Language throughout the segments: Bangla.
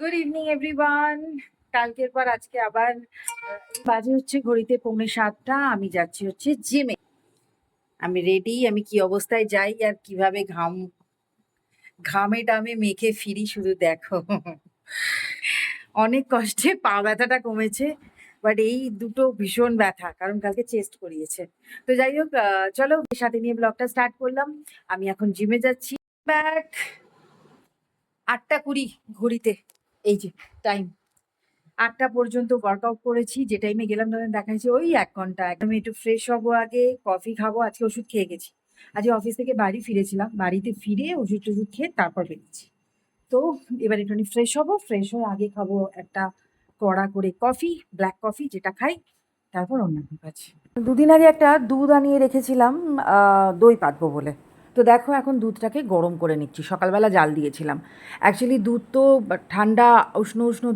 গুড ইভিনিং এভরিওয়ান কালকের পর আজকে আবার বাজে হচ্ছে ঘড়িতে পৌনে সাতটা। আমি যাচ্ছি হচ্ছে জিমে আমি রেডি আমি কি অবস্থায় যাই আর কীভাবে ঘাম, ঘামে টামে মেখে ফিরি শুধু দেখো। অনেক কষ্টে পা ব্যথাটা কমেছে বাট এই দুটো ভীষণ ব্যথা, কারণ কালকে চেস্ট করিয়েছে। তো যাই হোক চলো সাথে নিয়ে ব্লগটা স্টার্ট করলাম। আমি এখন জিমে যাচ্ছি। ব্যাক আটটা কুড়ি ঘড়িতে। এই যে টাইম আটটা পর্যন্ত ওয়ার্কআউট করেছি, যে টাইমে গেলাম তাদের দেখাচ্ছি ওই এক ঘণ্টা। একদম একটু ফ্রেশ হব আগে কফি খাব, আজকে ওষুধ খেয়ে গেছি। আজকে অফিস থেকে বাড়ি ফিরেছিলাম, বাড়িতে ফিরে ওষুধ টষুধ খেয়ে তারপর বেরিয়েছি। তো এবার একটুখানি ফ্রেশ হব ফ্রেশ হয়ে আগে খাব একটা কড়া করে কফি ব্ল্যাক কফি যেটা খাই, তারপর অন্যান্য কাজ। দুদিন আগে একটা দুধ আনিয়ে রেখেছিলাম দই পাতবো বলে। তো দেখো এখন দুধটাকে গরম করে নিচ্ছি। সকালবেলা জাল দিয়েছিলাম। অ্যাকচুয়ালি দুধ তো ঠান্ডা, উষ্ণ উষ্ণ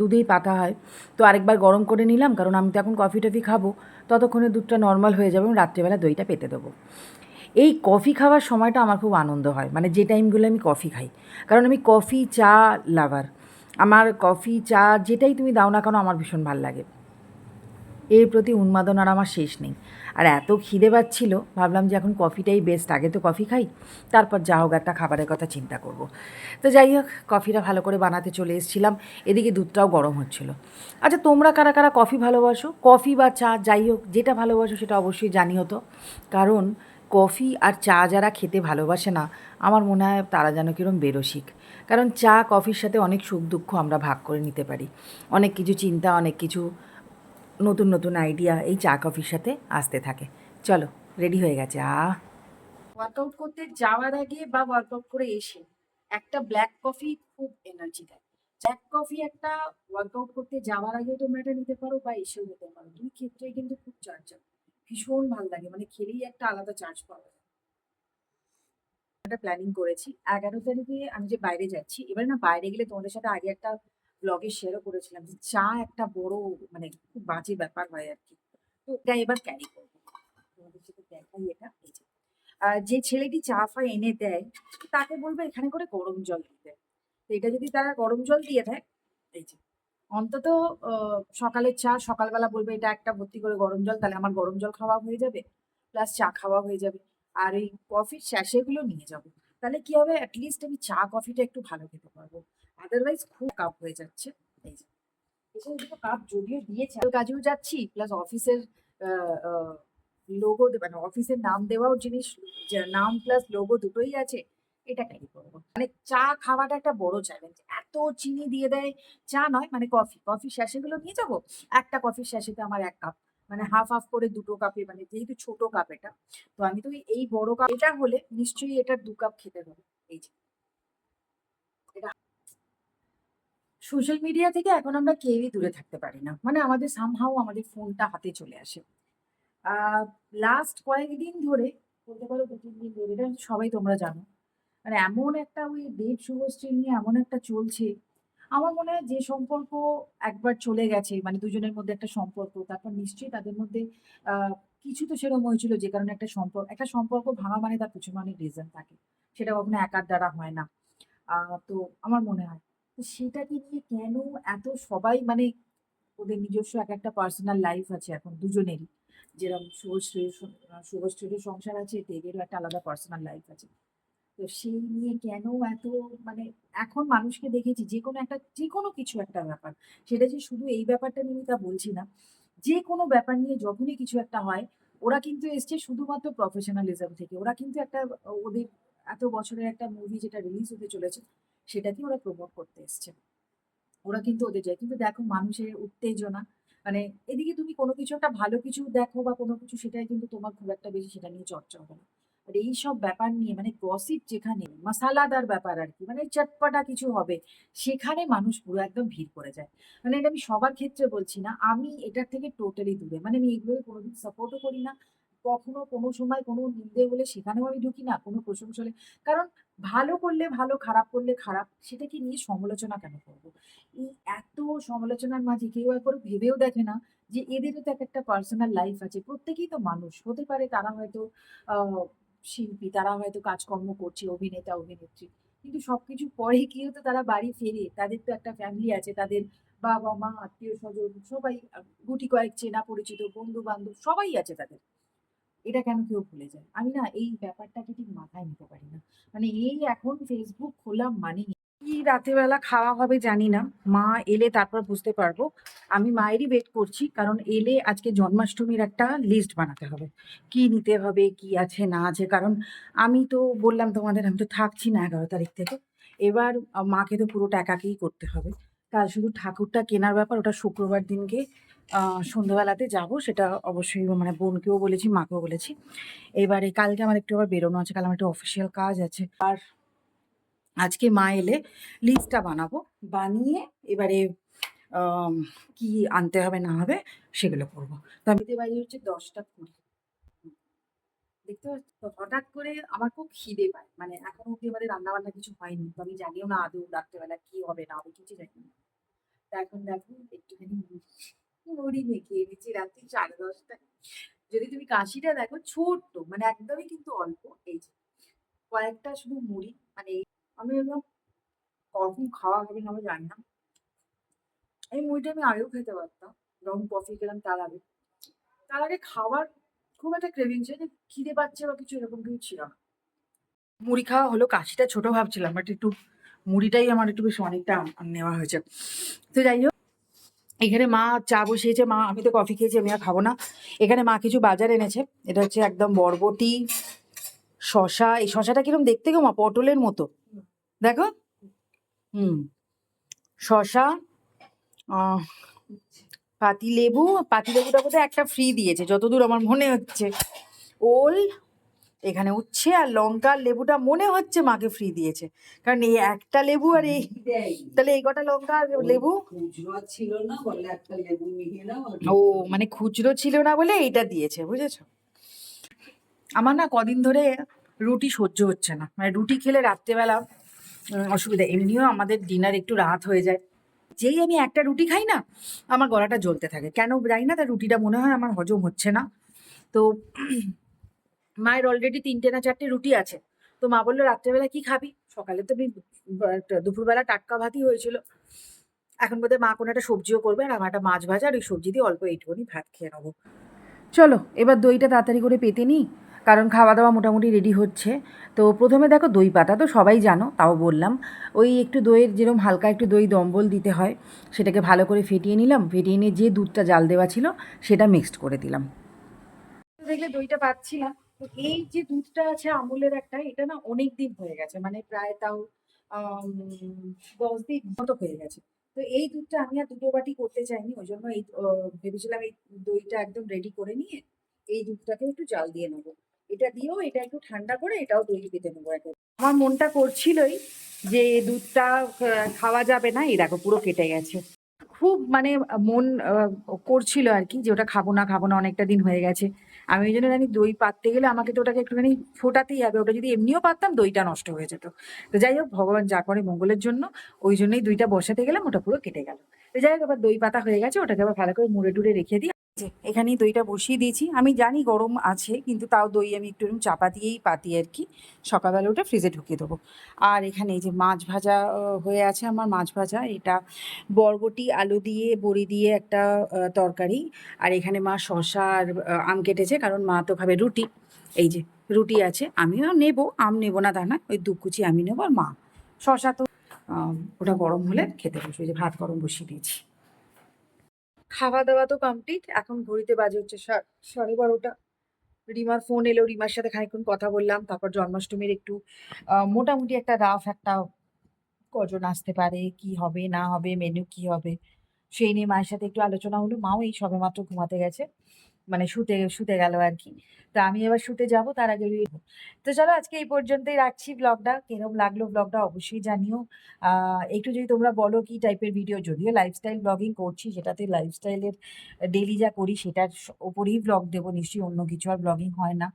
দুধেই পাতা হয়। তো আরেকবার গরম করে নিলাম, কারণ আমি তো এখন কফি টফি খাব। ততক্ষণে দুধটা নর্মাল হয়ে যাবে এবং রাত্রেবেলা দইটা পেতে দেবো। এই কফি খাওয়ার সময়টা আমার খুব আনন্দ হয়। মানে যে টাইমগুলো আমি কফি খাই। কারণ আমি কফি চা লাভার। আমার কফি চা যেটাই তুমি দাও না কেন আমার ভীষণ ভালো লাগে। এর প্রতি উন্মাদনার আমার শেষ নেই। আর এত খিদে পাচ্ছিল, ভাবলাম যে এখন কফিটাই বেস্ট আগে তো কফি খাই, তারপর যা হোক একটা খাবারের কথা চিন্তা করব। তো যাই হোক, কফিটা ভালো করে বানাতে চলে এসেছিলাম, এদিকে দুধটাও গরম হচ্ছিল। আচ্ছা তোমরা কারা কারা কফি ভালোবাসো? কফি বা চা, যাই হোক, যেটা ভালোবাসো সেটা অবশ্যই জানিও তো কারণ কফি আর চা যারা খেতে ভালোবাসে না, আমার মনে হয় তারা যেন কীরকম বেরসিক। কারণ চা, কফির সাথে অনেক সুখ দুঃখ আমরা ভাগ করে নিতে পারি। অনেক কিছু চিন্তা, অনেক কিছু নতুন নতুন আইডিয়া এই চা কফির সাথে আসতে থাকে। চলো রেডি হয়ে গেছে, আ। ওয়ার্কআউট করতে যাওয়ার আগে বা ওয়ার্কআউট করে এসে একটা ব্ল্যাক কফি খুব এনার্জি দেয়। ব্ল্যাক কফি একটা ওয়ার্কআউট করতে যাওয়ার আগে তোমরা এটা নিতে পারো বা এসেও নিতে পারো। দুই ক্ষেত্রেই কিন্তু খুব চার্জ ভীষণ ভালো লাগে মানে খেলেই একটা আলাদা চার্জ পাওয়া যায়। একটা প্ল্যানিং করেছি। এগারো তারিখে আমি যে বাইরে যাচ্ছি, এবার না বাইরে গেলে তোমাদের সাথে আগে একটা ব্লগে শেয়ারও করেছিলাম যে চা একটা বড় মানে খুব বাজে ব্যাপার হয় আর কি। তো এটা এবার ক্যারি করব। তোমাদের সাথে দেখাই এটা। যে ছেলেটি চা ফা এনে দেয়, তাকে বলবে এখানে করে গরম জল দিতে। তো এটা যদি তারা গরম জল দিয়ে দেয়, এই যে, অন্তত সকালের চা সকালবেলা বলবে এটা একটা ভর্তি করে গরম জল, তাহলে আমার গরম জল খাওয়া হয়ে যাবে প্লাস চা খাওয়া হয়ে যাবে। আর এই কফির স্যাশেগুলো নিয়ে যাব। তাহলে কি হবে? অ্যাটলিস্ট আমি চা কফিটা একটু ভালো খেতে পারব। আদারওয়াইজ খুব কাপ হয়ে যাচ্ছে। এই যে। দুটো কাপ যদিও দিয়েছে। কাজেও যাচ্ছি প্লাস অফিসের লোগো মানে অফিসের নাম দেওয়াও জিনিস নাম প্লাস লোগো দুটোই আছে, এটা ক্যারি করব। মানে চা খাওয়াটা একটা বড় চ্যালেঞ্জ এত চিনি দিয়ে দেয়, চা নয় মানে কফি কফি স্যাশেগুলো নিয়ে যাব? একটা কফির স্যাশেতে আমার এক কাপ মানে হাফ হাফ করে দুটো কাপে মানে যেহেতু ছোট কাপ এটা। তো আমি তো এই বড় কাপ এটা হলে নিশ্চয়ই এটা দু কাপ খেতে হবে। এই যে এটা সোশ্যাল মিডিয়া থেকে এখন আমরা কেউই দূরে থাকতে পারি না। মানে আমাদের সামহাও আমাদের ফোনটা হাতে চলে আসে। লাস্ট কয়েকদিন ধরে, বলতে পারো দু তিন দিন ধরে, এটা সবাই তোমরা জানো মানে এমন একটা ওই দেব শুভশ্রী নিয়ে এমন একটা চলছে, আমার মনে হয় যে সম্পর্ক একবার চলে গেছে মানে দুজনের মধ্যে একটা সম্পর্ক, তারপর নিশ্চয়ই তাদের মধ্যে কিছু তো সেরকম হয়েছিল যে কারণে একটা সম্পর্ক একটা সম্পর্ক ভাঙা মানে তার পিছনে অনেক রিজন থাকে, সেটা কখনো একার দ্বারা হয় না। তো আমার মনে হয় সেটাকে নিয়ে কেন এত সবাই মানে ওদের নিজস্ব এক একটা পার্সোনাল লাইফ আছে এখন দুজনেরই। যেরকম শুভশ্রীর শুভশ্রীরও সংসার আছে, দেবেরও একটা আলাদা পার্সোনাল লাইফ আছে। তো সেই নিয়ে কেন এত মানে এখন মানুষকে দেখেছি যে কোনো একটা, যে কোনো কিছু একটা ব্যাপার। সেটা যে শুধু এই ব্যাপারটা নিয়ে তা বলছি না। যে কোনো ব্যাপার নিয়ে যখনই কিছু একটা হয়, ওরা কিন্তু এসছে শুধুমাত্র প্রফেশনালিজম থেকে। ওরা কিন্তু একটা, ওদের এত বছরের একটা মুভি যেটা রিলিজ হতে চলেছে সেটাকে ওরা প্রমোট করতে এসছে। ওরা কিন্তু ওদের যায়। কিন্তু দেখো মানুষের উত্তেজনা মানে এদিকে তুমি কোনো কিছু একটা ভালো কিছু দেখো বা কোনো কিছু, সেটাই কিন্তু তোমার খুব একটা বেশি সেটা নিয়ে চর্চা হবে না। আর এইসব ব্যাপার নিয়ে মানে গসিপ যেখানে, মশালাদার ব্যাপার আর কি মানে চটপটা কিছু হবে, সেখানে মানুষ পুরো একদম ভিড় করে যায়। মানে এটা আমি সবার ক্ষেত্রে বলছি না, আমি এটার থেকে টোটালি দূরে। মানে আমি এগুলোকে কোনোদিন সাপোর্টও করি না। কখনো কোনো সময় কোনো নিন্দে হলে সেখানেও আমি ঢুকি না, কোনো প্রশংসা হলে। কারণ ভালো করলে ভালো, খারাপ করলে খারাপ, সেটাকে নিয়ে সমালোচনা কেন করব? এই এত সমালোচনার মাঝে কেউ একবার ভেবেও দেখে না যে এদেরও তো এক একটা পার্সোনাল লাইফ আছে। প্রত্যেকেই তো মানুষ, হতে পারে তারা হয়তো শিল্পী, তারা হয়তো কাজকর্ম করছে, অভিনেতা, অভিনেত্রী, কিন্তু সবকিছু পরে গিয়েও তো তারা বাড়ি ফেরে, তাদের তো একটা ফ্যামিলি আছে, তাদের বাবা মা আত্মীয় স্বজন সবাই গুটি কয়েক চেনা পরিচিত বন্ধু বান্ধব সবাই আছে তাদের। এটা কেন কেউ ভুলে যায়? আমি না এই ব্যাপারটাকে ঠিক মাথায় নিতে পারি না। মানে এই এখন ফেসবুক খোলা মানে কি রাতেবেলা খাওয়া হবে জানি না। মা এলে তারপর বুঝতে পারব। আমি মায়েরই ওয়েট করছি, কারণ এলে আজকে জন্মাষ্টমীর একটা লিস্ট বানাতে হবে। কি নিতে হবে, কি আছে, না আছে? কারণ আমি তো বললাম তোমাদের, আমি তো থাকছি না এগারো তারিখ থেকে। এবার মাকে তো পুরোটা একাকেই করতে হবে। কাল শুধু ঠাকুরটা কেনার ব্যাপার, ওটা শুক্রবার দিনকে সন্ধ্যাবেলাতে যাব, সেটা অবশ্যই মানে বোনকেও বলেছি, মাকেও বলেছি। এবারে কালকে আমার একটু আবার বেরোনো আছে, কাল আমার একটা অফিসিয়াল কাজ আছে। আর আজকে মা এলে লিস্টটা বানাবো, বানিয়ে এবারে কি আনতে হবে, না হবে, সেগুলো করব। তো আমি বাড়ি হচ্ছে দশটা কুড়ি। দেখতে পাচ্ছ হঠাৎ করে আমার খুব খিদে পায় মানে এখন অব্দি আমাদের রান্না বান্না কিছু হয়নি। তো আমি জানিও না আদৌ রাত্রেবেলা কি হবে, না হবে কিছু জানি না। তা এখন দেখো, একটুখানি মুড়ি মেখে এনেছি রাত্রি সাড়ে দশটায়। যদি তুমি কাশিটা দেখো, ছোট্ট মানে একদমই কিন্তু অল্প, এই যে কয়েকটা শুধু মুড়ি মানে আমি এরকম কখন খাওয়া হবে না আমি জানি না। এই মুড়িটা আমি আগেও খেতে পারতাম, যখন কফি খেলাম তার আগে। তার আগে খাবার খুব একটা ক্রেভিং ছিল যে খিদে পাচ্ছে বা কিছু এরকম কিছু ছিল না। মুড়ি খাওয়া হলো, কাশিটা ছোট ভাবছিলাম বাট একটু মুড়িটাই আমার একটু বেশ অনেকটা নেওয়া হয়েছে। তো যাই হোক। এখানে মা চা বসিয়েছে, মা, আমি তো কফি খেয়েছি, আমি আর খাব না। এখানে মা কিছু বাজার এনেছে, এটা হচ্ছে একদম বরবটি শশা এই শশাটা কীরকম দেখতে গো মা, পটলের মতো। দেখো। হুম। শশা পাতি লেবু পাতি লেবুটা বোধহয় একটা ফ্রি দিয়েছে, যতদূর আমার মনে হচ্ছে। ওল এখানে উচ্ছে আর লঙ্কা আর লেবুটা মনে হচ্ছে মাকে ফ্রি দিয়েছে। কারণ এই একটা লেবু আর এই তাহলে এই কটা লঙ্কা আর লেবু? ছিল না বলে একটা লেবু ও মানে খুচরো ছিল না বলে এইটা দিয়েছে বুঝেছ? আমার না কদিন ধরে রুটি সহ্য হচ্ছে না। মানে রুটি খেলে রাত্রেবেলা অসুবিধা। এমনিও আমাদের ডিনার একটু রাত হয়ে যায়। যেই আমি একটা রুটি খাই না আমার গলাটা জ্বলতে থাকে। কেন জানি না তার রুটিটা মনে হয় আমার হজম হচ্ছে না। তো মায়ের অলরেডি তিনটে না চারটে রুটি আছে। তো মা বলল রাত্রেবেলা কি খাবি? সকালে তো দুপুরবেলা টাটকা ভাতই হয়েছিল। এখন বোধহয় মা কোনো একটা সবজিও করবে আর আমার একটা মাছ ভাজা আর ওই সবজি দিয়ে অল্প এইটুকুনি ভাত খেয়ে নেব। চলো এবার দইটা তাড়াতাড়ি করে পেতে নিই কারণ খাওয়া দাওয়া মোটামুটি রেডি হচ্ছে। তো প্রথমে দেখো দই পাতা তো সবাই জানো তাও বললাম। ওই একটু দইয়ের যেরকম হালকা একটু দই দম্বল দিতে হয় সেটাকে ভালো করে ফেটিয়ে নিলাম ফেটিয়ে নিয়ে যে দুধটা জাল দেওয়া ছিল সেটা মিক্সড করে দিলাম। দেখলে দইটা পাচ্ছিলাম। তো এই যে দুধটা আছে আমুলের একটা, এটা না অনেক দিন হয়ে গেছে মানে প্রায় তাও দশ দিন মতো হয়ে গেছে। তো এই দুধটা আমি আর দুটো বাটি করতে চাইনি, ওই জন্য এই ভেবেছিলাম এই দইটা একদম রেডি করে নিয়ে এই দুধটাকে একটু জাল দিয়ে নেব। এটা দিয়েও এটা একটু ঠান্ডা করে এটাও দই পেতে নেব একে আমার মনটা করছিলই যে দুধটা খাওয়া যাবে না, এই দেখো পুরো কেটে গেছে। খুব মানে মন করছিল আর কি যে ওটা খাব না খাব না, অনেকটা দিন হয়ে গেছে। আমি ওই জন্য জানি দই পাততে গেলে আমাকে তো ওটাকে একটুখানি ফোটাতেই হবে। ওটা যদি এমনিও পারতাম দইটা নষ্ট হয়ে যেত। তো যাই হোক, ভগবান যা করে মঙ্গলের জন্য, ওই জন্যই দুইটা বসাতে গেলাম, ওটা পুরো কেটে গেল। তো যাই হোক আবার দই পাতা হয়ে গেছে, ওটাকে আবার ভালো করে মুড়ে টুড়ে রেখে দিই। যে এখানেই দইটা বসিয়ে দিয়েছি। আমি জানি গরম আছে, কিন্তু তাও দই আমি একটু চাপা দিয়েই পাতি আর কি। সকালবেলা ওটা ফ্রিজে ঢুকিয়ে দেবো। আর এখানে এই যে মাছ ভাজা হয়ে আছে আমার মাছ ভাজা, এটা বরবটি, আলু দিয়ে, বড়ি দিয়ে একটা তরকারি। আর এখানে মা শশা আর আম কেটেছে, কারণ মা তো খাবে রুটি। এই যে রুটি আছে, আমিও নেব, আম নেব না তা না, ওই দু কুচি আমি নেব আর মা। শশা তো ওটা গরম হলে খেতে বসবে যে ভাত গরম বসিয়ে দিয়েছি। খাওয়া দাওয়া তো কমপ্লিট এখন ঘড়িতে বাজে হচ্ছে সাড়ে বারোটা। রিমার ফোন এলো, রিমার সাথে খানিকক্ষণ কথা বললাম, তারপর জন্মাষ্টমীর একটু মোটামুটি একটা রাফ একটা কজন আসতে পারে, কি হবে, না হবে মেনু কি হবে, সেই নিয়ে মায়ের সাথে একটু আলোচনা হলো। মাও এই সবে মাত্র ঘুমাতে গেছে। মানে শুতে শুতে গেল আর কি তা আমি এবার শুতে যাব, তার আগে তো চলো আজকে এই পর্যন্তই রাখছি ব্লগটা কীরকম লাগল ব্লগটা অবশ্যই জানিও। একটু যদি তোমরা বলো কি টাইপের ভিডিও যদিও লাইফস্টাইল ব্লগিং করছি, সেটাতে লাইফস্টাইলের ডেলি যা করি, সেটার ওপরেই ব্লগ দেবো, নিশ্চয়ই অন্য কিছু আর ব্লগিং হয় না।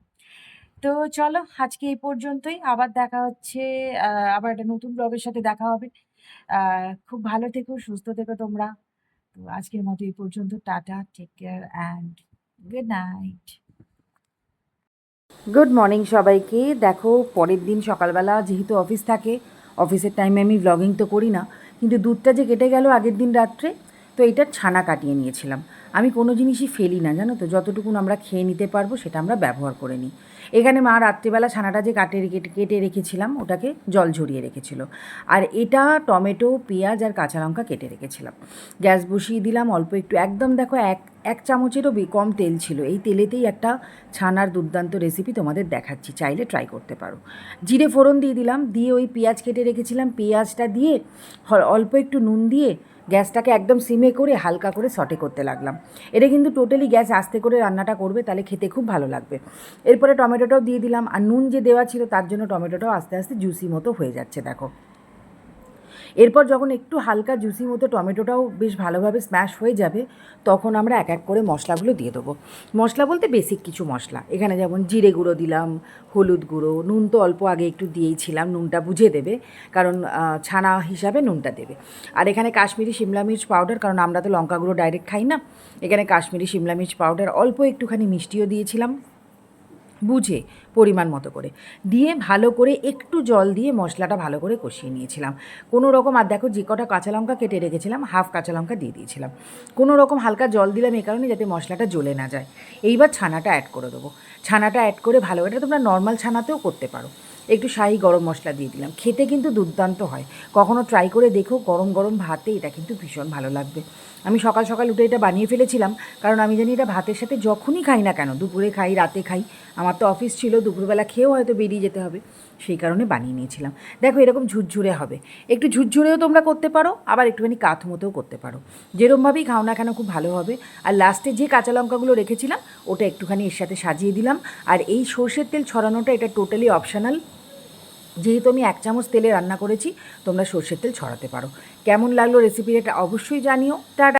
তো চলো আজকে এই পর্যন্তই। আবার দেখা হচ্ছে আবার একটা নতুন ব্লগের সাথে দেখা হবে। খুব ভালো থেকো, সুস্থ থেকো তোমরা। তো আজকের মতো এই পর্যন্ত। Ta ta take care and good night good morning সবাইকে। দেখো, পরের দিন সকালবেলা যেহেতু অফিস থাকে, অফিসের টাইমে আমি ব্লগিং তো করি না, কিন্তু দুধটা যে কেটে গেল আগের দিন রাত্রে, তো এইটার ছানা কাটিয়ে নিয়েছিলাম। আমি কোনো জিনিসই ফেলি না, জানো তো? যতটুকুন আমরা খেয়ে নিতে পারব, সেটা আমরা ব্যবহার করে নিই। এখানে মা রাত্রিবেলা ছানাটা যে কাটে কেটে রেখেছিলাম, ওটাকে জল ঝরিয়ে রেখেছিল। আর এটা টমেটো, পেঁয়াজ আর কাঁচা লঙ্কা কেটে রেখেছিলাম। গ্যাস বসিয়ে দিলাম অল্প একটু। একদম দেখো, এক এক চামচেরও কম তেল ছিল। এই তেলেতেই একটা ছানার দুর্দান্ত রেসিপি তোমাদের দেখাচ্ছি। চাইলে ট্রাই করতে পারো। জিরে ফোড়ন দিয়ে দিলাম। দিয়ে ওই পেঁয়াজ কেটে রেখেছিলাম। পেঁয়াজটা দিয়ে অল্প একটু নুন দিয়ে গ্যাসটাকে একদম সিমে করে হালকা করে সটে করতে লাগলাম। এটা কিন্তু টোটালি গ্যাস আস্তে করে রান্নাটা করবে, তাহলে খেতে খুব ভালো লাগবে। এরপরে টমেটোটাও দিয়ে দিলাম, আর নুন যে দেওয়া ছিল তার জন্য টমেটোটাও আস্তে আস্তে জুসি মতো হয়ে যাচ্ছে, দেখো। এরপর যখন একটু হালকা জুসি মতো টমেটোটাও বেশ ভালোভাবে স্ম্যাশ হয়ে যাবে, তখন আমরা এক এক করে মশলাগুলো দিয়ে দেবো। মশলা বলতে বেসিক কিছু মশলা। এখানে যেমন জিরে গুঁড়ো দিলাম, হলুদ গুঁড়ো, নুন তো অল্প আগে একটু দিয়েইছিলাম নুনটা বুঝে দেবে, কারণ ছানা হিসাবে নুনটা দেবে। আর এখানে কাশ্মীরি শিমলা মির্চ পাউডার কারণ আমরা তো লঙ্কা গুঁড়ো ডাইরেক্ট খাই না, এখানে কাশ্মীরি শিমলা মির্চ পাউডার অল্প একটুখানি মিষ্টিও দিয়েছিলাম। বুঝে পরিমাণ মতো করে। দিয়ে ভালো করে একটু জল দিয়ে মশলাটা ভালো করে কষিয়ে নিয়েছিলাম। কোনো রকম, আর দেখো যে কটা কাঁচা লঙ্কা কেটে রেখেছিলাম, হাফ কাঁচা লঙ্কা দিয়ে দিয়েছিলাম। কোনো রকম হালকা জল দিলাম এই কারণে যাতে মশলাটা জ্বলে না যায়। এইবার ছানাটা অ্যাড করে দেবো। ছানাটা অ্যাড করে ভালো এটা তোমরা নর্মাল ছানাতেও করতে পারো। একটু শাহি গরম মশলা দিয়ে দিলাম। খেতে কিন্তু দুর্দান্ত হয়। কখনো ট্রাই করে দেখো, গরম গরম ভাতে এটা কিন্তু ভীষণ ভালো লাগবে। আমি সকাল সকাল উঠে এটা বানিয়ে ফেলেছিলাম, কারণ আমি জানি এটা ভাতের সাথে যখনই খাই না কেন, দুপুরে খাই, রাতে খাই, আমার তো অফিস ছিল, দুপুরবেলা খেয়েও হয়তো বেরিয়ে যেতে হবে। সেই কারণে বানিয়ে নিয়েছিলাম। দেখো এরকম ঝুরঝুরে হবে। একটু ঝুরঝুরেও তোমরা করতে পারো, আবার একটুখানি কাঠ মতোও করতে পারো। যেরমভাবেই খাও না কেন খুব ভালো হবে। আর লাস্টে যে কাঁচা লঙ্কাগুলো রেখেছিলাম, ওটা একটুখানি এর সাথে সাজিয়ে দিলাম। আর এই সর্ষের তেল ছড়ানোটা এটা টোটালি অপশনাল যেহেতু আমি এক চামচ তেলে রান্না করেছি, তোমরা সর্ষের তেল ছড়াতে পারো। কেমন লাগল রেসিপিটা অবশ্যই জানিও। টাটা।